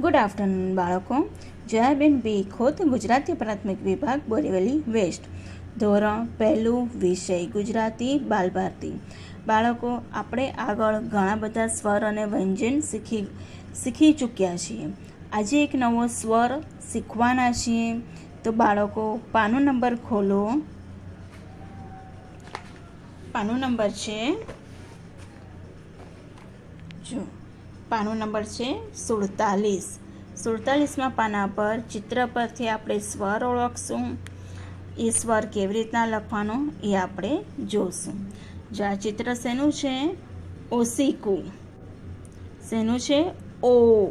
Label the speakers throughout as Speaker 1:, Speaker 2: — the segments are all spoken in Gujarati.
Speaker 1: ગુડ આફ્ટરનૂન બાળકો. જયાબેન બી ખોત ગુજરાતી પ્રાથમિક વિભાગ, બોરીવલી વેસ્ટ. ધોરણ પહેલું, વિષય ગુજરાતી, બાલભારતી. બાળકો, આપણે આગળ ઘણા બધા સ્વર અને વ્યંજન શીખી શીખી ચૂક્યા છીએ. આજે એક નવો સ્વર શીખવાના છીએ. તો બાળકો, પાનો નંબર ખોલો. પાનો નંબર છે, જો. પાનો નંબર છે સુડતાલીસ. સુડતાલીસમાં પાના પર ચિત્ર પરથી આપણે સ્વર ઓળખશું. એ સ્વર કેવી રીતના લખવાનો એ આપણે જોશું. જો આ ચિત્ર શેનું છે? ઓસીકુ શેનું છે? ઓ.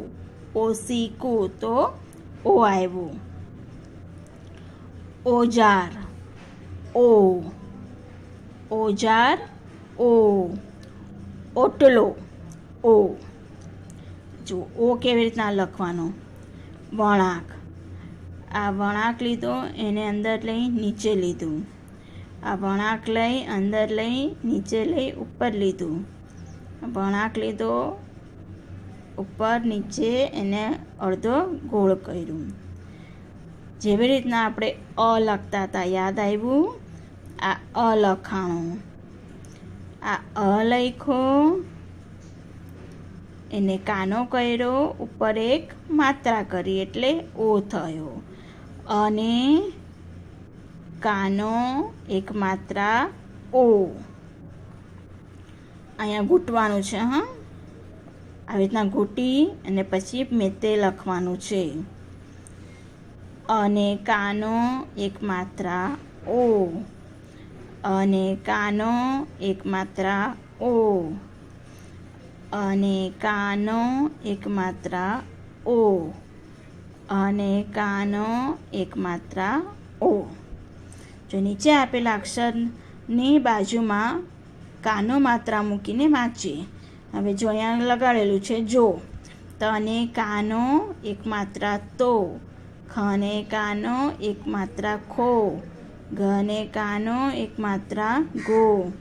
Speaker 1: ઓસીકુ તો ઓ આવ્યું. ઓજાર. ઓ. ઓજાર. ઓ. ઓટલો. ઓ. જો ઓ કેવી રીતના લખવાનો? વળાંક. આ વળાંક લીધો, એને અંદર લઈ નીચે લીધું. આ વળાંક લઈ અંદર લઈ નીચે લઈ ઉપર લીધું. વળાંક લીધો, ઉપર નીચે એને અડધો ગોળ કર્યું. જેવી રીતના આપણે અ લખતા હતા, યાદ આવ્યું? આ અ લખાણું. આ અ લખો એને કાનો કર્યો, ઉપર એક માત્રા કરી એટલે ઓ થયો. અને કાનો એક માત્રા ઓ. અહીંયા ઘૂંટવાનું છે, હા? આવી રીતના ઘૂંટી અને પછી મેં તે લખવાનું છે. અને કાનો એક માત્રા ઓ. અને કાનો એક માત્રા ઓ. અને કાનો એક માત્રા ઓ. અને કાનો એક માત્રા ઓ. જો નીચે આપેલા અક્ષરની બાજુમાં કાનો માત્રા મૂકીને વાંચીએ. હવે જો અહીંયા લગાડેલું છે, જો. તને કાનો એક માત્રા તો. ખને કાનો એક માત્રા ખો. ઘને કાનો એક માત્રા ગો.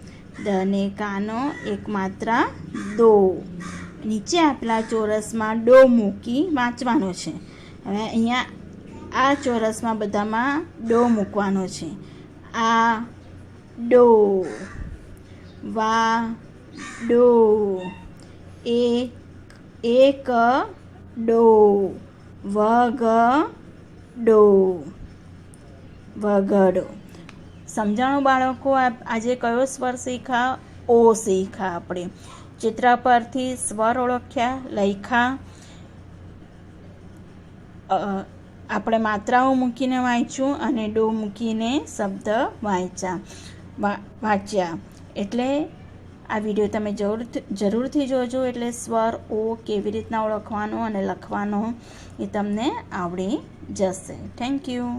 Speaker 1: દને કાનો એક માત્રા દો નીચે આપેલા ચોરસમાં ડો મૂકી વાંચવાનો છે. હવે અહીંયા આ ચોરસમાં બધામાં ડો મૂકવાનો છે. આ ડો, વા, ડો, એક એક, ડો, વગ, ડો, વગડો. સમજાણું બાળકો આજે કયો સ્વર શીખા? ઓ શીખા આપણે. ચિત્ર પરથી સ્વર ઓળખ્યા લખ્યા આપણે માત્રાઓ મૂકીને વાંચ્યું અને ડો મૂકીને શબ્દ વાંચ્યા. વાંચ્યા. એટલે આ વીડિયો તમે જરૂર, જરૂરથી જોજો એટલે સ્વર, ઓ કેવી રીતના ઓળખવાનો અને લખવાનો એ તમને આવડી જશે. Thank you